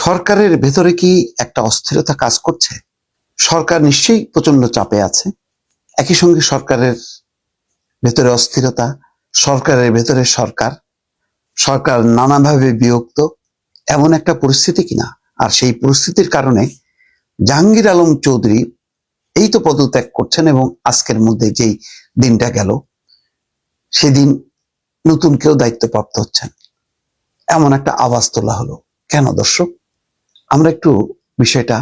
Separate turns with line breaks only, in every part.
সরকারের ভেতরে কি একটা অস্থিরতা কাজ করছে? সরকার নিশ্চয়ই প্রচণ্ড চাপে আছে। একই সঙ্গে সরকারের ভেতরে অস্থিরতা, সরকারের ভেতরে সরকার সরকার নানাভাবে বিরক্ত, এমন একটা পরিস্থিতি কিনা? আর সেই পরিস্থিতির কারণে জাহাঙ্গীর আলম চৌধুরী এই তো পদত্যাগ করছেন এবং আজকের মধ্যে যেই দিনটা গেল, সেদিন নতুন কেউ দায়িত্বপ্রাপ্ত হচ্ছেন। এমন একটা আওয়াজ তোলা হলো। কেন দর্শক? আমরা একটু বিষয়টা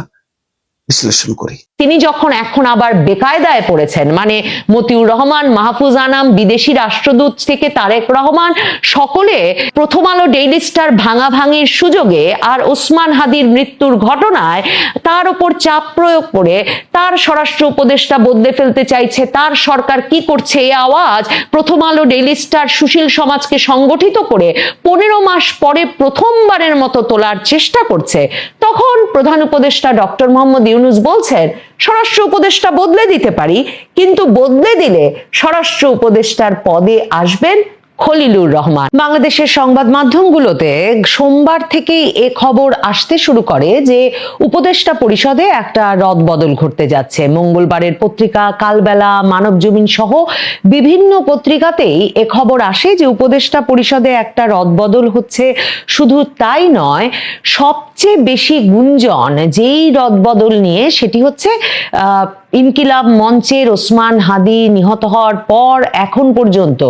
বিশ্লেষণ করি।
তিনি যখন এখন আবার বেকায়দায় পড়েছেন মানে মতিউর রহমান, মাহফুজ আনাম, বিদেশি রাষ্ট্রদূত থেকে তারেক রহমান, সকলে প্রথম আলো ডেইলি স্টার ভাঙাভাঙির সুযোগে আর ওসমান হাদির মৃত্যুর ঘটনায় তার উপর চাপ প্রয়োগ করে তার স্বরাষ্ট্র উপদেষ্টা বদলে ফেলতে চাইছে, তার সরকার কি করছে এই আওয়াজ প্রথম আলো ডেইলি স্টার সুশীল সমাজকে সংগঠিত করে পনেরো মাস পরে প্রথমবারের মতো তোলার চেষ্টা করছে। তখন প্রধান উপদেষ্টা ডক্টর মোহাম্মদ ইউনুস বলছেন স্বরাষ্ট্র উপদেষ্টা বদলে দিতে পারি কিন্তু বদলে দিলে স্বরাষ্ট্র উপদেষ্টার পদে আসবেন খলিলুর রহমান। বাংলাদেশের সংবাদ মাধ্যমগুলোতে সোমবার থেকেই এ খবর আসতে শুরু করে যে উপদেষ্টা পরিষদে একটা রদবদল ঘটতে যাচ্ছে। মঙ্গলবারের পত্রিকা কালবেলা, মানব জমিন সহ বিভিন্ন পত্রিকাতেই এ খবর আসে যে উপদেষ্টা পরিষদে একটা রদবদল হচ্ছে। শুধু তাই নয়, সবচেয়ে বেশি গুঞ্জন যেই রদবদল নিয়ে সেটি হচ্ছে ইনকিলাব মঞ্চের ওসমান হাদি নিহত হওয়ার পর এখন পর্যন্ত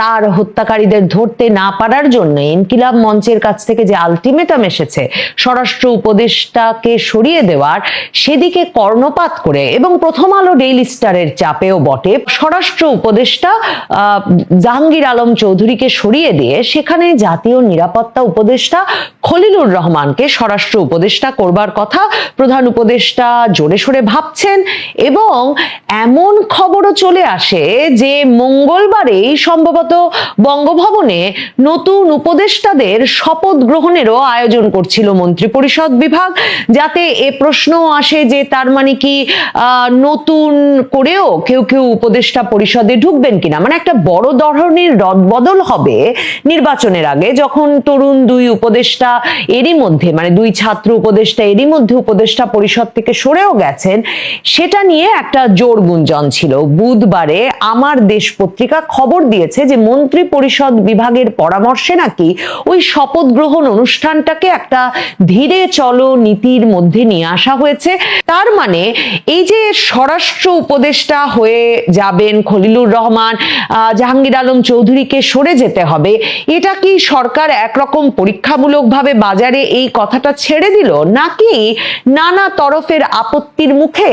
তার হত্যাকারীদের ধরতে না পারার জন্য ইনকিলাব মঞ্চের কাছ থেকে যে আলটিমেটাম এসেছে, স্বরাষ্ট্র উপদেষ্টাকে সরিয়ে দেওয়ার, সেদিকে কর্ণপাত করে এবং প্রথম আলো ডেইলি স্টারের চাপেও বটে। স্বরাষ্ট্র উপদেষ্টা জাহাঙ্গীর আলম চৌধুরীকে সরিয়ে দিয়ে সেখানে জাতীয় নিরাপত্তা উপদেষ্টা খলিলুর রহমানকে স্বরাষ্ট্র উপদেষ্টা করবার কথা প্রধান উপদেষ্টা জোরে সোরে ভাবছেন। এবং এমন খবরও চলে আসে যে মঙ্গলবারেই সম্ভবত বঙ্গভবনে নতুন উপদেষ্টাদের শপথ গ্রহণেরও আয়োজন করছিল মন্ত্রিপরিষদ বিভাগ, যাতে এ প্রশ্নও আসে যে তার মানে কি নতুন করেও কেউ কেউ উপদেষ্টা পরিষদে ঢুকবেন কিনা। মানে একটা বড় ধরনের রদবদল হবে নির্বাচনের আগে, যখন তরুণ দুই উপদেষ্টা এরই মধ্যে মানে দুই ছাত্র উপদেষ্টা এরই মধ্যে উপদেষ্টা পরিষদ থেকে সরেও গেছেন সেটা নিয়ে একটা জোর গুঞ্জন ছিল। বুধবারে আমার দেশ পত্রিকা খবর দিয়েছে যে মন্ত্রী পরিষদ বিভাগের পরামর্শে নাকি ওই শপথ গ্রহণ অনুষ্ঠানটাকে একটা ধীরে চলো নীতির মধ্যে নিয়ে আসা হয়েছে। তার মানে এই যে স্বরাষ্ট্র উপদেষ্টা হয়ে যাবেন খলিলুর রহমান জাহাঙ্গীর আলম চৌধুরীকে সরে যেতে হবে, এটা কি সরকার একরকম পরীক্ষামূলকভাবে বাজারে এই কথাটা ছেড়ে দিল? নাকি নানা তরফের আপত্তির মুখে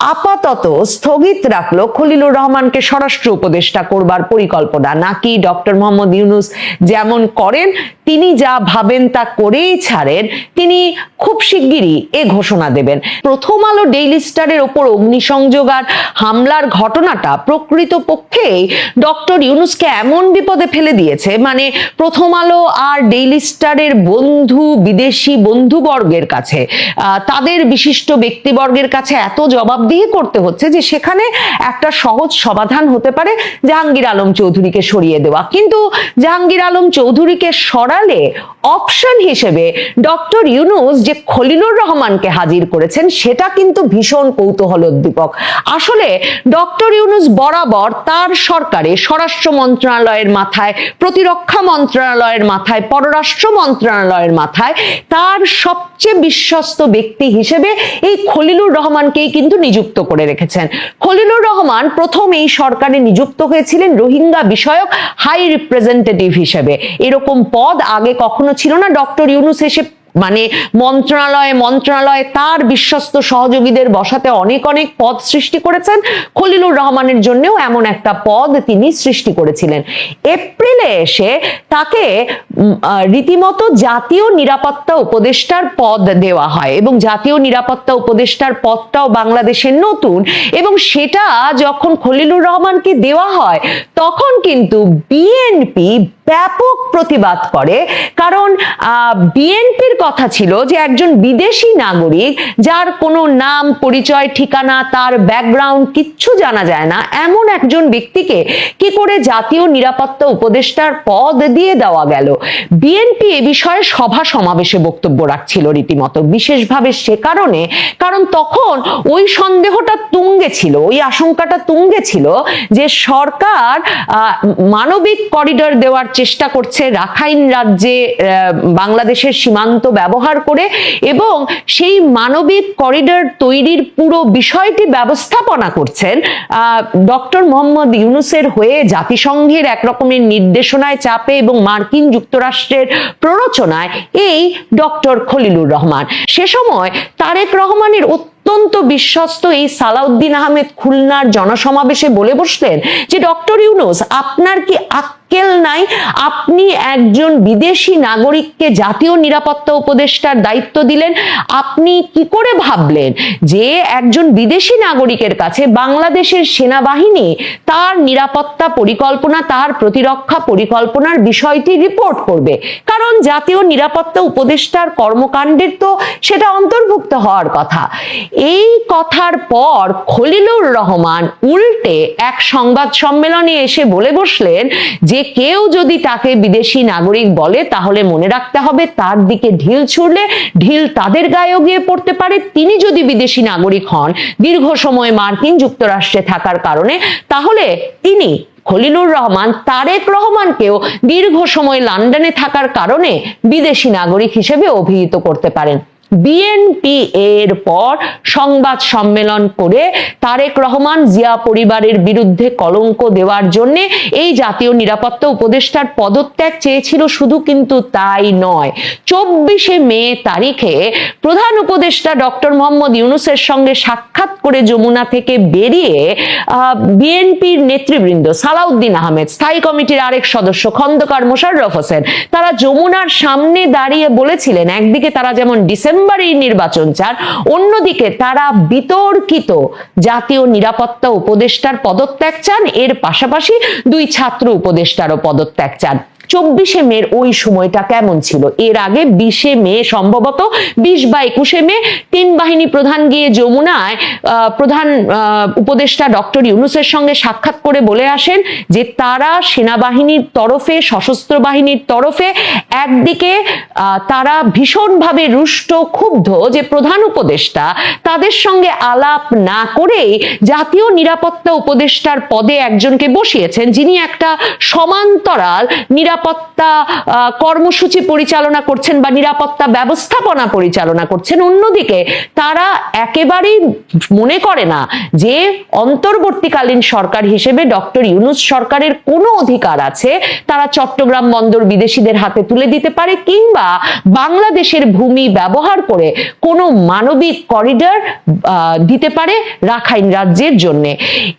আপাতত স্থগিত রাখল খলিলুর রহমানকে স্বরাষ্ট্র উপদেষ্টা করবার পরিকল্পনা। নাকি ডক্টর মোহাম্মদ ইউনুস যেমন করেন, তিনি যা ভাবেন তা করেই ছাড়েন, তিনি খুব শিগগিরই এ ঘোষণা দেবেন। প্রথম আলো ডেইলি স্টারের ওপর অগ্নিসংযোগ আর হামলার ঘটনাটা প্রকৃতপক্ষে ডক্টর ইউনুসকে এমন বিপদে ফেলে দিয়েছে মানে প্রথম আলো আর ডেইলি স্টারের বন্ধু, বিদেশি বন্ধুবর্গের কাছে তাদের বিশিষ্ট ব্যক্তিবর্গের কাছে এত জবাবদিহি করতে হচ্ছে যে সেখানে একটা সহজ সমাধান হতে পারে জাহাঙ্গীর আলম চৌধুরীকে সরিয়ে দেওয়া। কিন্তু জাহাঙ্গীর আলম চৌধুরীকে সরালে অপশন হিসেবে ডক্টর ইউনুস যে খলিলুর রহমানকে হাজির করেছেন, সেটা কিন্তু ভীষণ কৌতূহলোদ্দীপক। আসলে ডক্টর ইউনুস বরাবর তার সরকারে স্বরাষ্ট্র মন্ত্রণালয়ের মাথায়, প্রতিরক্ষা মন্ত্রণালয়ের মাথায়, পররাষ্ট্র মন্ত্রণালয়ের মাথায় তার সবচেয়ে বিশ্বস্ত ব্যক্তি হিসেবে এই খলিলুর রহমানকেই কিন্তু নিযুক্ত করে রেখেছেন। খলিলুর রহমান প্রথম এই সরকারে নিযুক্ত হয়েছিলেন রোহিঙ্গা বিষয়ক হাই রিপ্রেজেন্টেটিভ হিসেবে। এরকম পদ আগে কখনো ছিল না। ডক্টর ইউনুস এসে মানে মন্ত্রণালয়ে মন্ত্রণালয়ে তার বিশ্বস্ত সহযোগীদের বসাতে অনেক অনেক পদ সৃষ্টি করেছেন। খলিলুর রহমানের জন্যও এমন একটা পদ তিনি সৃষ্টি করেছিলেন। এপ্রিলে এসে তাকে রীতিমতো জাতীয় নিরাপত্তা উপদেষ্টার পদ দেওয়া হয় এবং জাতীয় নিরাপত্তা উপদেষ্টার পদটাও বাংলাদেশের নতুন এবং সেটা যখন খলিলুর রহমানকে দেওয়া হয়, তখন কিন্তু বিএনপি ব্যাপক প্রতিবাদ করে। কারণ বিএনপির কথা ছিল যে একজন বিদেশি নাগরিক যার কোনো নাম, পরিচয়, ঠিকানা, তার ব্যাকগ্রাউন্ড কিচ্ছু জানা যায় না, এমন একজন ব্যক্তিকে কি করে জাতীয় নিরাপত্তা উপদেষ্টার পদ দিয়ে দেওয়া গেল? বিএনপি এ বিষয়ে সভা সমাবেশে বক্তব্য রাখছিল রীতিমতো। বিশেষভাবে সে কারণে, কারণ তখন ওই সন্দেহটা তুঙ্গে ছিল, ওই আশঙ্কাটা তুঙ্গে ছিল যে সরকার মানবিক করিডর দেওয়ার চেষ্টা করছে রাখাইন রাজ্যে বাংলাদেশের সীমান্ত ব্যবহার করে এবং সেই মানবিক করিডর তৈরির পুরো বিষয়টি ব্যবস্থাপনা করছেন ডক্টর মোহাম্মদ ইউনুসের হয়ে জাতিসংঘের এক রকমের নির্দেশনায় চাপে এবং মার্কিন যুক্তরাষ্ট্রের প্ররোচনায় এই ডক্টর খলিলুর রহমান। সে সময় তারেক রহমানের অত্যন্ত বিশ্বস্ত এই সালাউদ্দিন আহমেদ খুলনার জনসমাবেশে বলে বসলেন যে, ডক্টর ইউনুস, আপনার কি আক্কেল নাই। আপনি একজন বিদেশি নাগরিককে জাতীয় নিরাপত্তা উপদেষ্টার দায়িত্ব দিলেন। আপনি কি করে ভাবলেন যে একজন বিদেশি নাগরিকের কাছে বাংলাদেশের সেনাবাহিনী তার নিরাপত্তা পরিকল্পনা, তার প্রতিরক্ষা পরিকল্পনার বিষয়টি রিপোর্ট করবে? কারণ জাতীয় নিরাপত্তা উপদেষ্টার কর্মকাণ্ডের তো সেটা অন্তর্ভুক্ত হওয়ার কথা। এই কথার পর খলিলুর রহমান উল্টে এক সংবাদ সম্মেলনে এসে বলে বসলেন যে কেউ যদি তাকে বিদেশি নাগরিক বলে, তাহলে মনে রাখতে হবে তার দিকে ঢিল ছুড়লে ঢিল তাদের গায়েও গিয়ে পড়তে পারে। তিনি যদি বিদেশি নাগরিক হন, দীর্ঘ সময় মার্কিন যুক্তরাষ্ট্রে থাকার কারণে, তাহলে তিনি খলিলুর রহমান, তারেক রহমানকেও দীর্ঘ সময় লন্ডনে থাকার কারণে বিদেশি নাগরিক হিসেবে অভিহিত করতে পারেন। বিএনপি এর পর সংবাদ সম্মেলন করে তারেক রহমান জিয়া পরিবারের বিরুদ্ধে কলঙ্ক দেওয়ার জন্য এই জাতীয় নিরাপত্তা উপদেষ্টার পদত্যাগ চেয়েছিল শুধু কিন্তু তাই নয়। চব্বিশে মে তারিখে প্রধান উপদেষ্টা ডক্টর মোহাম্মদ ইউনুসের সঙ্গে সাক্ষাৎ করে যমুনা থেকে বেরিয়ে বিএনপির নেতৃবৃন্দ সালাউদ্দিন আহমেদ, স্থায়ী কমিটির আরেক সদস্য খন্দকার মোশাররফ হোসেন, তারা যমুনার সামনে দাঁড়িয়ে বলেছিলেন, একদিকে তারা যেমন ডিসেম্বরেই নির্বাচন চান। অন্যদিকে তারা বিতর্কিত জাতীয় নিরাপত্তা উপদেষ্টার পদত্যাগ চান। এর পাশাপাশি দুই ছাত্র উপদেষ্টারও পদত্যাগ চান। চব্বিশে মের ওই সময়টা কেমন ছিল? এর আগে বিশে মে সম্ভবত, বিশ বা একুশে মে তিন বাহিনী প্রধান গিয়ে যমুনায় প্রধান উপদেষ্টা ডক্টর ইউনুসের সঙ্গে সাক্ষাৎ করে বলে আসেন যে তারা সেনাবাহিনীর তরফে, সশস্ত্র বাহিনীর তরফে একদিকে তারা ভীষণভাবে রুষ্ট, ক্ষুব্ধ যে প্রধান উপদেষ্টা, তাদের সঙ্গে আলাপ না করেই জাতীয় নিরাপত্তা উপদেষ্টার পদে একজনকে বসিয়েছেন, যিনি একটা সমান্তরাল নিরাপত্তা আহ, কর্মসূচি পরিচালনা করছেন বা নিরাপত্তা ব্যবস্থাপনা পরিচালনা করছেন অন্যদিকে তারা একেবারেই মনে করে না যে অন্তর্বর্তীকালীন সরকার হিসেবে ডক্টর ইউনুস সরকারের কোনো অধিকার আছে তারা চট্টগ্রাম বন্দর বিদেশিদের হাতে তুলে দিতে পারে কিংবা বাংলাদেশের ভূমি ব্যবহার করে কোনো মানবিক করিডর দিতে পারে রাখাইন রাজ্যের জন্য।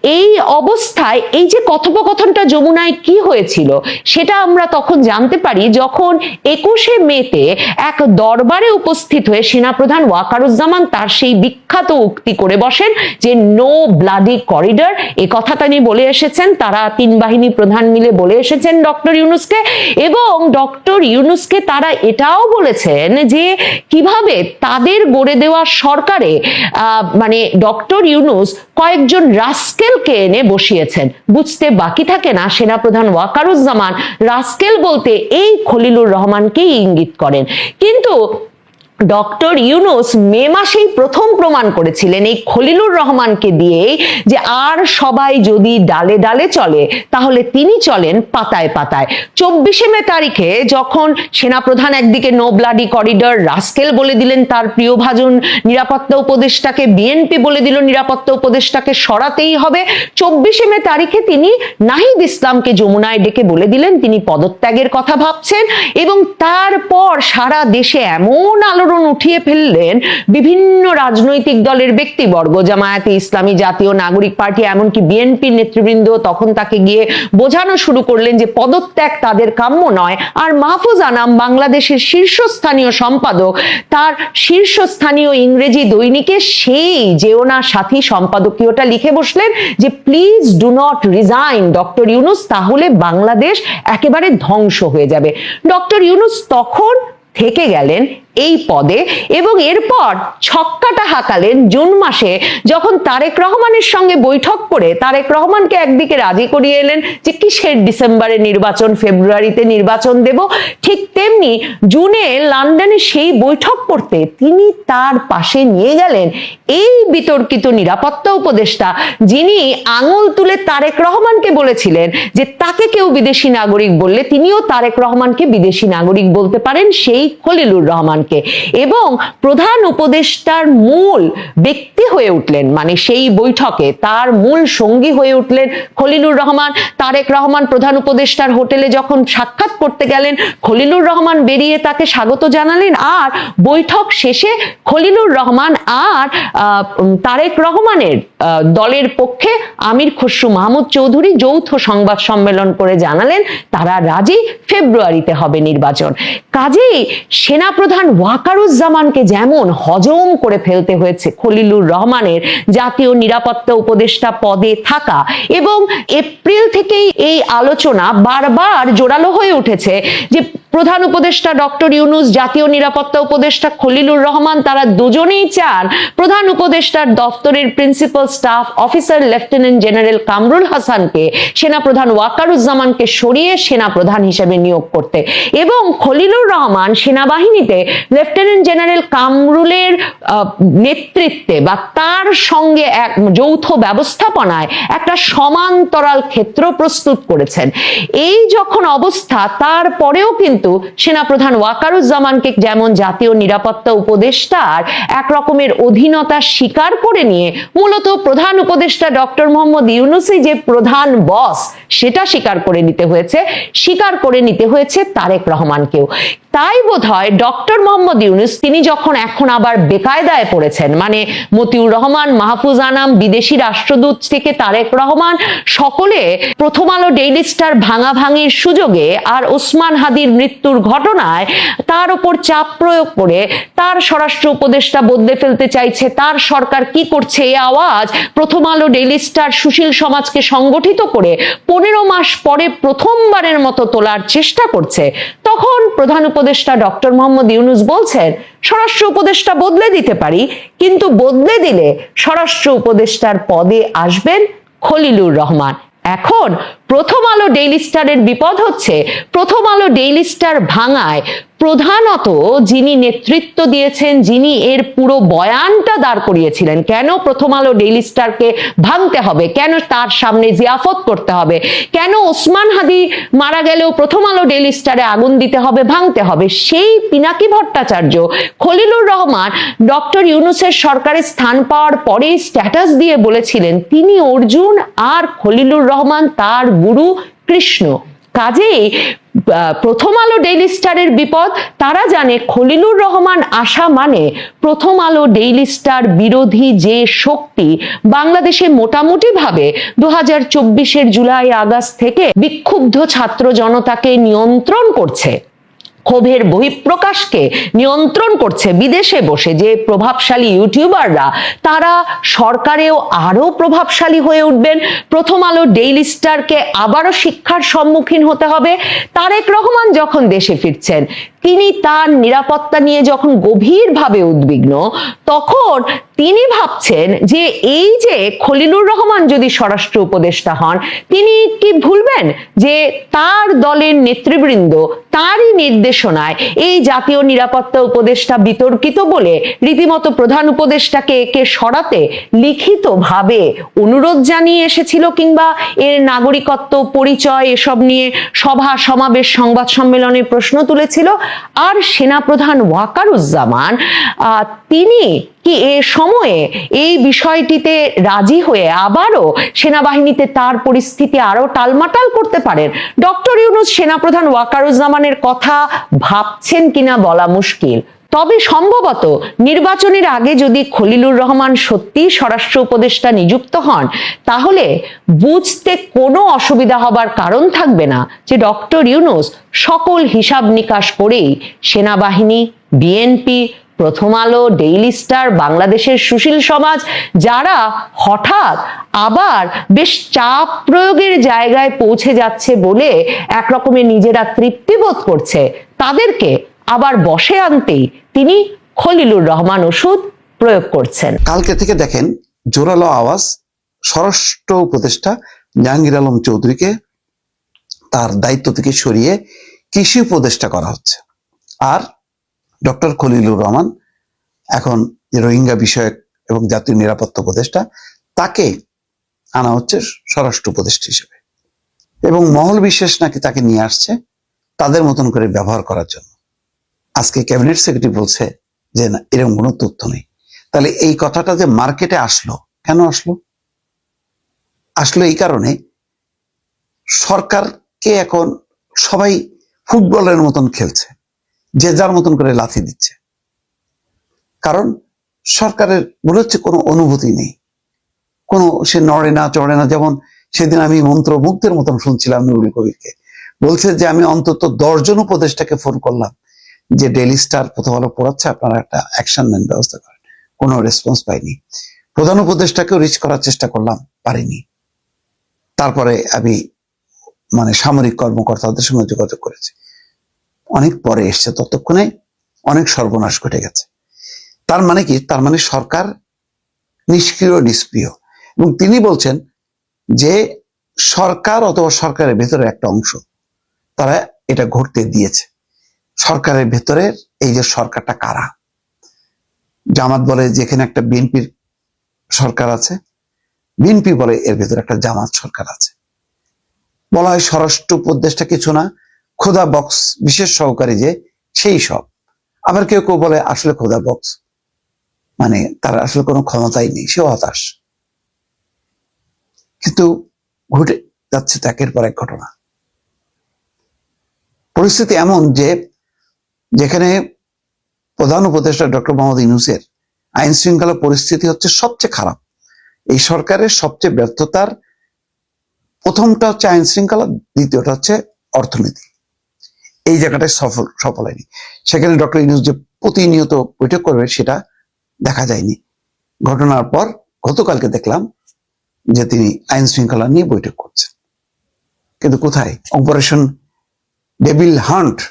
এই অবস্থায় এই যে কথোপকথনটা যমুনায় কি হয়েছিল সেটা আমরা তখন জানতে পারি যখন একুশে মেতে এক দরবারে উপস্থিত হয়ে সেনাপ্রধান ওয়াকারুজ্জামান তার সেই বিখ্যাত উক্তি করে বসেন যে, নো ব্লাডি করিডর। এ কথা তিনি বলে এসেছেন, তারা তিন বাহিনী প্রধান মিলে বলে এসেছেন ডক্টর ইউনুসকে এবং ডক্টর ইউনুসকে তারা এটাও বলেছেন যে, কীভাবে তাদের গড়ে দেওয়া সরকারে মানে ডক্টর ইউনুস কয়েকজন রাস্কেলকে এনে বসিয়েছেন? বুঝতে বাকি থাকে না সেনাপ্রধান ওয়াকারুজ্জামান। রাস্কেল বলতে এই খলিলুর রহমানকেই ইঙ্গিত করেন। কিন্তু ডক্টর ইউনুস মে মাসেই প্রথম প্রমাণ করেছিলেন এই খলিলুর রহমানকে দিয়েই যে আর সবাই যদি ডালে ডালে চলে, তাহলে তিনি চলেন পাতায় পাতায়। চব্বিশে মে তারিখে যখন সেনাপ্রধান একদিকে নো ব্লাডি করিডর, রাস্কেল বলে দিলেন তার প্রিয়ভাজন নিরাপত্তা উপদেষ্টাকে, বিএনপি বলে দিল নিরাপত্তা উপদেষ্টাকে, সরাতেই হবে। চব্বিশে মে তারিখে তিনি নাহিদ ইসলামকে যমুনায় ডেকে বলে দিলেন, তিনি পদত্যাগের কথা ভাবছেন এবং তারপর সারা দেশে এমন আলোড়ন উঠিয়ে ফেললেন বিভিন্ন রাজনৈতিক দলের ব্যক্তিবর্গ। জামায়াতে ইসলামী জাতীয় নাগরিক পার্টি এমনকি বিএনপির নেতৃবৃন্দ তখন তাকে গিয়ে বোঝানো শুরু করলেন যে পদত্যাগ তাদের কাম্য নয়। আর মাহফুজ আনাম বাংলাদেশের শীর্ষস্থানীয় সম্পাদক, তার শীর্ষস্থানীয় ইংরেজি দৈনিকে সেই যেওনা সাথী সম্পাদকীয়টা লিখে বসলেন যে, please do not resign doctor Yunus, তাহলে বাংলাদেশ একেবারে ধ্বংস হয়ে যাবে। ডক্টর ইউনুস তখন থেকে গেলেন এই পদে এবং এরপর ছক্কাটা হাঁকালেন জুন মাসে যখন তারেক রহমানের সঙ্গে বৈঠক করে তারেক রহমানকে একদিকে রাজি করিয়ে এলেন যে কিসের ডিসেম্বরে নির্বাচন, ফেব্রুয়ারিতে নির্বাচন দেব, ঠিক তেমনি জুনে লন্ডনে সেই বৈঠক করতে তিনি তার পাশে নিয়ে গেলেন এই বিতর্কিত নিরাপত্তা উপদেষ্টা যিনি আঙুল তুলে তারেক রহমানকে বলেছিলেন যে তাকে কেউ বিদেশি নাগরিক বললে তিনিও তারেক রহমানকে বিদেশি নাগরিক বলতে পারেন, সেই খলিলুর রহমানকে। এবং প্রধান উপদেষ্টার মূল ব্যক্তি হয়ে উঠলেন মানে সেই বৈঠকে তার মূল সঙ্গী হয়ে উঠলেন খলিলুর রহমান। তারেক রহমান প্রধান উপদেষ্টার হোটেলে যখন সাক্ষাৎ করতে গেলেন, খলিলুর রহমান বেরিয়ে তাকে স্বাগত জানালেন আর বৈঠক শেষে খলিলুর রহমান আর তারেক রহমানের দলের পক্ষে আমির খসরু মাহমুদ চৌধুরী যৌথ সংবাদ সম্মেলন করে জানালেন, তারা রাজি ফেব্রুয়ারিতে হবে নির্বাচন। কাজেই সেনাপ্রধান ওয়াকারুজ্জামানকে যেমন হজম করে ফেলতে হয়েছে খলিলুর রহমানের জাতীয় নিরাপত্তা উপদেষ্টা পদে থাকা এবং এপ্রিল থেকেই এই আলোচনা বারবার জোরালো হয়ে উঠেছে যে প্রধান উপদেষ্টা ডক্টর ইউনুস, জাতীয় নিরাপত্তা উপদেষ্টা খলিলুর রহমান, তারা দুজনেই চান প্রধান উপদেষ্টার দপ্তরের principal staff officer lieutenant general Kamrul হাসানকে সেনাপ্রধান ওয়াকারুজ্জামানকে সরিয়ে সেনাপ্রধান হিসেবে নিয়োগ করতে এবং খলিলুর রহমান সেনাবাহিনীতে লেফটেন্যান্ট জেনারেল কামরুলের নেতৃত্বে বা তার সঙ্গে এক যৌথ ব্যবস্থাপনায় একটা সমান্তরাল ক্ষেত্র প্রস্তুত করেছেন। এই যখন অবস্থা, তারপরেও কিন্তু সেনাপ্রধান ওয়াকারুজ্জামানকে যেমন জাতীয় নিরাপত্তা উপদেষ্টার এক রকমের অধীনতা স্বীকার করে নিয়ে মূলত প্রধান উপদেষ্টা ডক্টর মোহাম্মদ ইউনুসি যে প্রধান বস, সেটা স্বীকার করে নিতে হয়েছে। স্বীকার করে নিতে হয়েছে তারেক রহমানকেও। তাই বোধ হয় ডক্টর মোহাম্মদ ইউনুস, তিনি যখন এখন আবার বেকায়দায় পড়েছেন মানে মতিউর রহমান, মাহফুজ আনাম, বিদেশি রাষ্ট্রদূত থেকে তারেক রহমান, সকলে প্রথম আলো ডেইলি স্টার ভাঙাভাঙির সুযোগে আর ওসমান হাদির মৃত্যুর ঘটনায় তার উপর চাপ প্রয়োগ করে তার স্বরাষ্ট্র উপদেষ্টা বদলে ফেলতে চাইছে, তার সরকার কি করছে এই আওয়াজ প্রথম আলো ডেইলি স্টার সুশীল সমাজকে সংগঠিত করে পনেরো মাস পরে প্রথমবারের মতো তোলার চেষ্টা করছে, তখন প্রধান উপদেষ্টা ডক্টর মোহাম্মদ ইউনুস বলছেন, স্বরাষ্ট্র উপদেষ্টা বদলে দিতে পারি, কিন্তু বদলে দিলে স্বরাষ্ট্র উপদেষ্টার পদে আসবেন খলিলুর রহমান। এখন প্রথম আলো ডেইলি স্টারের বিপদ হচ্ছে। প্রথম আলো ডেইলি স্টার ভাঙায়। প্রধানত যিনি নেতৃত্ব দিয়েছেন, যিনি এর পুরো বয়ানটা দাঁড় করিয়েছিলেন, কেন প্রথম আলো ডেইলি স্টারকে ভাঙতে হবে? কেন তার সামনে জিয়াফত করতে হবে? কেন ওসমান হাদি মারা গেলেও প্রথম আলো ডেইলি স্টারে আগুন দিতে হবে, ভাঙতে হবে? সেই পিনাকি ভট্টাচার্য খলিলুর রহমান ডক্টর ইউনুসের সরকারের স্থান পাওয়ার পরেই স্ট্যাটাস দিয়ে বলেছিলেন, তিনি অর্জুন আর খলিলুর রহমান তার গুরু কৃষ্ণ। কাজেই প্রথম আলো ডেইলি স্টারের বিপদ, তারা জানে খলিলুর রহমান আশা মানে। প্রথম আলো ডেইলি স্টার বিরোধী যে শক্তি বাংলাদেশে মোটামুটি ভাবে দু হাজার চব্বিশের জুলাই আগস্ট থেকে বিক্ষুব্ধ ছাত্র জনতাকে নিয়ন্ত্রণ করছে। ক্ষোভের বহিঃপ্রকাশকে নিয়ন্ত্রণ করছে বিদেশে বসে যে প্রভাবশালী ইউটিউবাররা, তারা সরকারেও আরও প্রভাবশালী হয়ে উঠবেন। প্রথম আলো ডেইলি স্টারকে আবারও শিক্ষার সম্মুখীন হতে হবে। তারেক রহমান যখন দেশে ফিরছেন তিনি তার নিরাপত্তা নিয়ে যখন গভীরভাবে উদ্বিগ্ন, তখন তিনি ভাবছেন যে এই যে খলিলুর রহমান যদি স্বরাষ্ট্র উপদেষ্টা হন, তিনি কি ভুলবেন যে তার দলের নেতৃবৃন্দ তারই নির্দেশনায় এই জাতীয় নিরাপত্তা উপদেষ্টা বিতর্কিত বলে রীতিমতো প্রধান উপদেষ্টাকে একে সরাতে লিখিতভাবে অনুরোধ জানিয়ে এসেছিল কিংবা এর নাগরিকত্ব, পরিচয় এসব নিয়ে সভা, সমাবেশ, সংবাদ সম্মেলনে প্রশ্ন তুলেছিল। আর সেনাপ্রধান ওয়াকারুজ্জামান তিনি কি এ সময়ে এই বিষয়টিতে রাজি হয়ে আবারও সেনাবাহিনীতে তার পরিস্থিতি আরও টালমাটাল করতে পারেন? ডক্টর ইউনুস, সেনাপ্রধান ওয়াকারুজ্জামানের কথা ভাবছেন কিনা বলা মুশকিল। তবে সম্ভবত নির্বাচনের আগে যদি খলিলুর রহমান সত্যি স্বরাষ্ট্র উপদেষ্টা নিযুক্ত হন, তাহলে বুঝতে কোনো অসুবিধা হবার কারণ থাকবে না যে ডক্টর ইউনুস সকল হিসাব নিকাশ করেই সেনাবাহিনী, বিএনপি, প্রথম আলো, ডেইলি স্টার, বাংলাদেশের সুশীল সমাজ, যারা হঠাৎ আবার বেশ চাপ প্রয়োগের জায়গায় পৌঁছে যাচ্ছে বলে একরকমের নিজেরা তৃপ্তিবোধ করছে, তাদেরকে আবার বসে আনতেই তিনি খলিলুর রহমান ওষুধ প্রয়োগ করছেন।
কালকে থেকে দেখেন জোরালো আওয়াজ স্বরাষ্ট্র উপদেষ্টা জাহাঙ্গীর আলম চৌধুরীকে তার দায়িত্ব থেকে সরিয়ে কৃষি উপদেষ্টা করা হচ্ছে। আর ডক্টর খলিলুর রহমান এখন রোহিঙ্গা বিষয়ক এবং জাতীয় নিরাপত্তা উপদেষ্টা, তাকে আনা হচ্ছে স্বরাষ্ট্র উপদেষ্টা হিসেবে। এবং মহল বিশেষ নাকি তাকে নিয়ে আসছে তাদের মতন করে ব্যবহার করার জন্য। আজকে ক্যাবিনেট সেক্রেটারি বলছে যে না, এরকম কোনো তথ্য নেই। তাহলে এই কথাটা যে মার্কেটে আসলো, কেন আসলো? আসলো এই কারণে সরকারকে এখন সবাই ফুটবলের মতন খেলছে, যে যার মতন করে লাথি দিচ্ছে। কারণ সরকারের মনে হচ্ছে কোনো অনুভূতি নেই। কোনো সে নড়ে না, চড়ে না, যেমন সেদিন আমি মন্ত্রমুগ্ধের মতন শুনছিলাম নুরুল কবিরকে। বলছে যে, আমি অন্তত দশজন উপদেষ্টাকে ফোন করলাম। যে ডেলি স্টার প্রথম আলো পড়াচ্ছে, আপনারা একটা অ্যাকশন নেন ব্যবস্থা করেন। কোনো রেসপন্স পাইনি। প্রধান উপদেষ্টাকেও রিচ করার চেষ্টা করলাম, পারিনি। তারপরে আমি মানে সামরিক কর্মকর্তাদের সঙ্গে যোগাযোগ করেছি। অনেক পরে এসছে ততক্ষণে, অনেক সর্বনাশ ঘটে গেছে। তার মানে কি? তার মানে সরকার নিষ্ক্রিয় নিষ্ক্রিয়। এবং তিনি বলছেন যে সরকার অথবা সরকারের ভেতরে একটা অংশ, তারা এটা ঘটতে দিয়েছে। সরকারের ভেতরে এই যে সরকারটা কারা? জামাত বলে যেখানে একটা বিএনপির সরকার আছে, বিএনপি বলে এর ভেতরে একটা জামাত সরকার আছে। বলা হয় স্বরাষ্ট্র উপদেষ্টা কিছু না, খোদা বক্স বিশেষ সহকারী যে, সেই সব। আবার কেউ কেউ বলে আসলে খোদা বক্স মানে তার আসলে কোনো ক্ষমতাই নেই, সেও হতাশ। কিন্তু ঘটে যাচ্ছে তো একের পর এক ঘটনা। পরিস্থিতি এমন যে যেখানে প্রধান উপদেষ্টা ডক্টর মোহাম্মদ ইউনুসের আইন শৃঙ্খলা পরিস্থিতি হচ্ছে সবচেয়ে খারাপ। এই সরকারের সবচেয়ে ব্যর্থতার প্রথমটা হচ্ছে আইন শৃঙ্খলা, দ্বিতীয়টা হচ্ছে অর্থনীতি। এই জায়গাটায় সফল সফল হয়নি। সেখানে ডক্টর ইউনুস যে প্রতিনিয়ত বৈঠক করবে সেটা দেখা যায়নি। ঘটনার পর গতকালকে দেখলাম যে তিনি আইন শৃঙ্খলা নিয়ে বৈঠক করছেন। কিন্তু কোথায়? Operation devil hunt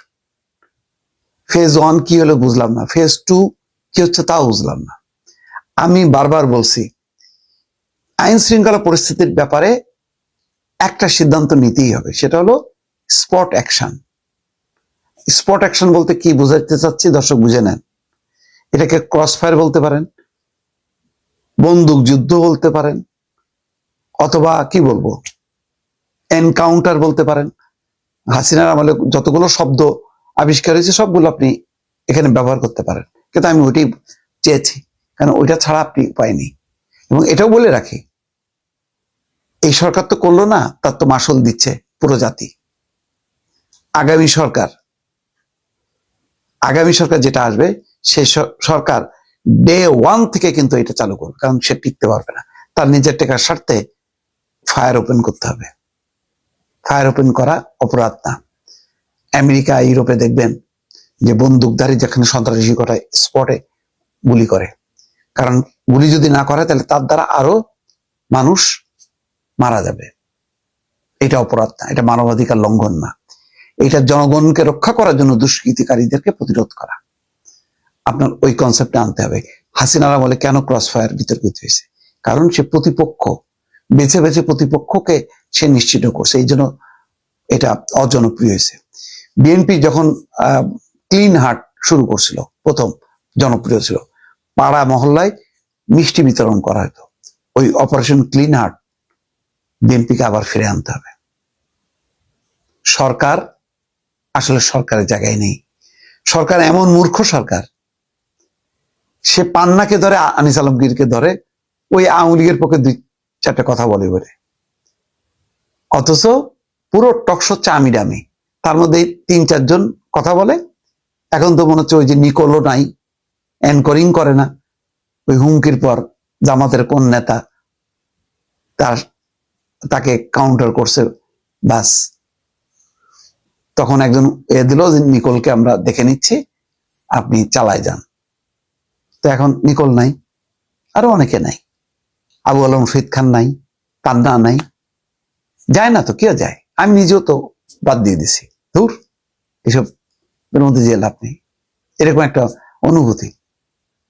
phase one কি হলো বুঝলাম না। ফেজ টু কি হচ্ছে তাও বুঝলাম না। আমি বারবার বলছি, আইন শৃঙ্খলা পরিস্থিতির ব্যাপারে একটা সিদ্ধান্ত নিতেই হবে। সেটা হলো স্পট অ্যাকশন স্পট অ্যাকশন বলতে কি বোঝাতে চাচ্ছি? দর্শক বুঝে নেন। এটাকে ক্রস ফায়ার বলতে পারেন, বন্দুক যুদ্ধ বলতে পারেন, অথবা কি বলব? এনকাউন্টার বলতে পারেন। হাসিনার আমলে যতগুলো শব্দ আবিষ্কার হয়েছে, সবগুলো আপনি এখানে ব্যবহার করতে পারেন। কিন্তু আমি ওইটাই চেয়েছি, কারণ ওইটা ছাড়া আপনি উপায় নেই। এবং এটাও বলে রাখি, এই সরকার তো করল না, তার তো মাসল দিচ্ছে পুরো জাতি। আগামী সরকার আগামী সরকার যেটা আসবে, সে সরকার ডে ওয়ান থেকে কিন্তু এটা চালু করবে কারণ সে টিকতে পারবে না। তার নিজের টেকার স্বার্থে ফায়ার ওপেন করতে হবে। ফায়ার ওপেন করা অপরাধ না। আমেরিকা, ইউরোপে দেখবেন যে বন্দুকধারী যেখানে সন্ত্রাসী ঘটায়, স্পটে গুলি করে। কারণ গুলি যদি না করে, তাহলে তার দ্বারা আরও মানুষ মারা যাবে। এটা অপরাধ না, এটা মানবাধিকার লঙ্ঘন না। এটা জনগণকে রক্ষা করার জন্য দুষ্কৃতিকারীদেরকে প্রতিরোধ করা। আপনার ওই কনসেপ্টে আনতে হবে। হাসিনারা বলে কেন ক্রস ফায়ার বিতর্কিত হয়েছে? কারণ সে প্রতিপক্ষ, বেছে বেছে প্রতিপক্ষকে সে নিশ্চিত করছে। এই জন্য এটা অজনপ্রিয় হয়েছে। বিএনপি যখন ক্লিন হার্ট শুরু করছিল, প্রথম জনপ্রিয় ছিল, পাড়া মহল্লায় মিষ্টি বিতরণ করা হতো। ওই অপারেশন ক্লিন হার্ট বিএনপিকে আবার ফিরে আনতে হবে। সরকার আসলে সরকারের জায়গায় নেই। সরকার এমন মূর্খ সরকার, সে পান্নাকে ধরে, আনিস আলমগীরকে ধরে, ওই আওয়ামী লীগের পক্ষে দুই, চারটে কথা বলে বলে অথচ পুরো টকশো চামি ডামি তার মধ্যে তিন চারজন কথা বলে। এখন তো মনে হচ্ছে ওই যে নিকোলও নাই অ্যানকরিং করে না। ওই হুমকির পর জামাতের কোন নেতা তার, তাকে কাউন্টার করছে বাস তখন একজন এ দিল যে, নিকোলকে আমরা দেখে নিচ্ছি, আপনি চালায় যান। তো এখন নিকোল নাই, আরও অনেকে নাই। আবু আলম শহীদ খান নাই পান্না নাই। যায় না তো, কেউ যায়? আমি নিজেও তো বাদ দিয়ে দিছি। দূর, এসব এর মধ্যে যে লাভ নেই। এরকম একটা অনুভূতি।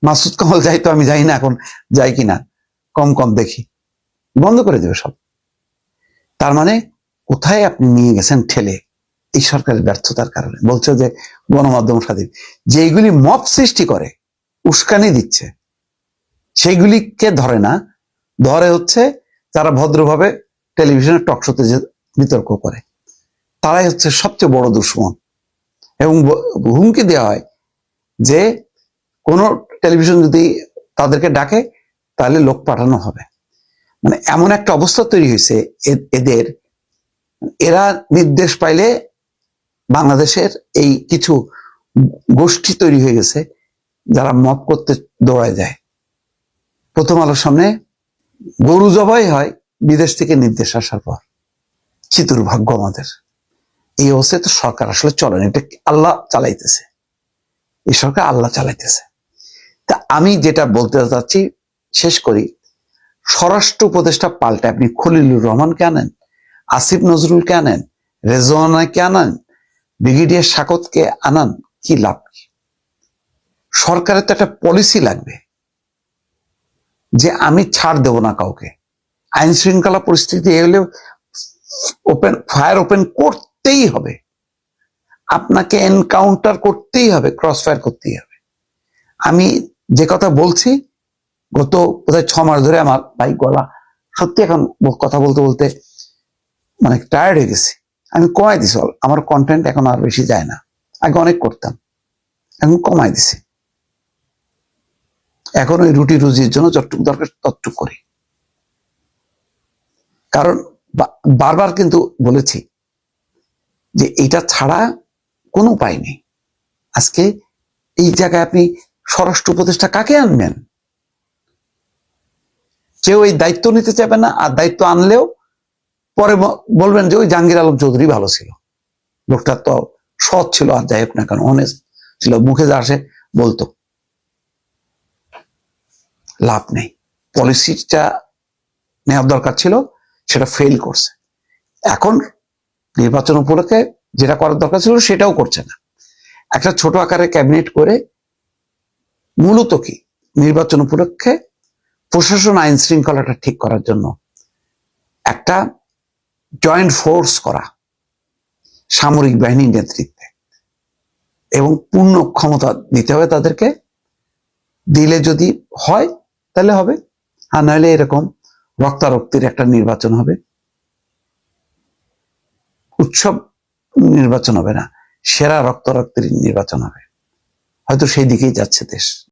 মাসুদ কামাল যাই তো, আমি যাই না এখন যাই কিনা। কম কম দেখি। বন্ধ করে দেবে সব। তার মানে কোথায় আপনি নিয়ে গেছেন ঠেলে? এই সরকারের ব্যর্থতার কারণে। বলছে যে গণমাধ্যম স্বাধীন। যেগুলি মপ সৃষ্টি করে, উস্কানি দিচ্ছে, সেইগুলিকে ধরে না। ধরে হচ্ছে যারা ভদ্রভাবে টেলিভিশনের টকশোতে যে বিতর্ক করে। তারাই হচ্ছে সবচেয়ে বড় দুশ্মন। এবং হুমকি দেওয়া হয় যে কোন টেলিভিশন যদি তাদেরকে ডাকে, তাহলে লোক পাঠানো হবে। মানে এমন একটা অবস্থা তৈরি হয়েছে এদের। এরা নির্দেশ পাইলে বাংলাদেশের এই কিছু গোষ্ঠী তৈরি হয়ে গেছে, যারা মপ করতে দৌড়ায় যায়। প্রথম আলোর সামনে গরু জবাই হয় বিদেশ থেকে নির্দেশ আসার পর। কি দুর্ভাগ্য আমাদের। এই অবস্থায় তো সরকার আসলে চলে না, এটা আল্লাহ চালাইতেছে? এই সরকার আল্লাহ চালাইতেছে। তা আমি যেটা বলতে চাচ্ছি, শেষ করি, স্বরাষ্ট্র উপদেষ্টা পাল্টে আপনি খলিলুর রহমানকে আনেন, আসিফ নজরুলকে আনেন রেজওয়ানাকে আনেন, ব্রিগেডিয়ার শাকতকে আনান, কি লাভ কি? সরকারের তো একটা পলিসি লাগবে যে আমি ছাড় দেব না কাউকে। আইন শৃঙ্খলা পরিস্থিতি এলে ওপেন ফায়ার ওপেন করতেই হবে। আপনাকে এনকাউন্টার করতেই হবে ক্রস ফায়ার করতেই হবে। আমি যে কথা বলছি, গত বোধহয় ছ মাস ধরে আমার ভাই গলা, সত্যি এখন কথা বলতে বলতে মানে টায়ার্ড হয়ে গেছি। আমি কমাই দিছি, আমার কন্টেন্ট এখন আর বেশি যায় না। আগে অনেক করতাম, এখন কমাই দিছি। এখন ওই রুটি রুজির জন্য যতটুকু দরকার ততটুক করি। কারণ বারবার কিন্তু বলেছি যে এটা ছাড়া কোনো উপায় নেই। আজকে এই জায়গায় আপনি স্বরাষ্ট্র উপদেষ্টা কাকে আনবেন? কেউ এই দায়িত্ব নিতে চাইবে না, আর দায়িত্ব আনলেও পরে বলবেন যে ওই জাহাঙ্গীর আলম চৌধুরী ভালো ছিল। লোকটা তো সৎ ছিল, আর যাই হোক না কেন অনেস্ট ছিল, মুখে যা আসে বলতো। লাভ নেই। পলিসিটা নেওয়ার দরকার ছিল, সেটা ফেল করছে। এখন নির্বাচন উপলক্ষে যেটা করার দরকার ছিল সেটাও করছে না। একটা ছোট আকারে ক্যাবিনেট করে মূলত কি? নির্বাচন উপলক্ষে প্রশাসন আইন শৃঙ্খলাটা ঠিক করার জন্য একটা জয়েন্ট ফোর্স করা সামরিক বাহিনীর নেতৃত্বে এবং পূর্ণ ক্ষমতা দিতে হবে তাদেরকে। দিলে যদি হয়, তাহলে হবে। আর নাহলে এরকম রক্তারক্তির একটা নির্বাচন হবে। উৎসব নির্বাচন হবে না সেরা রক্ত রক্তের নির্বাচন হবে। হয়তো সেই দিকেই যাচ্ছে দেশ।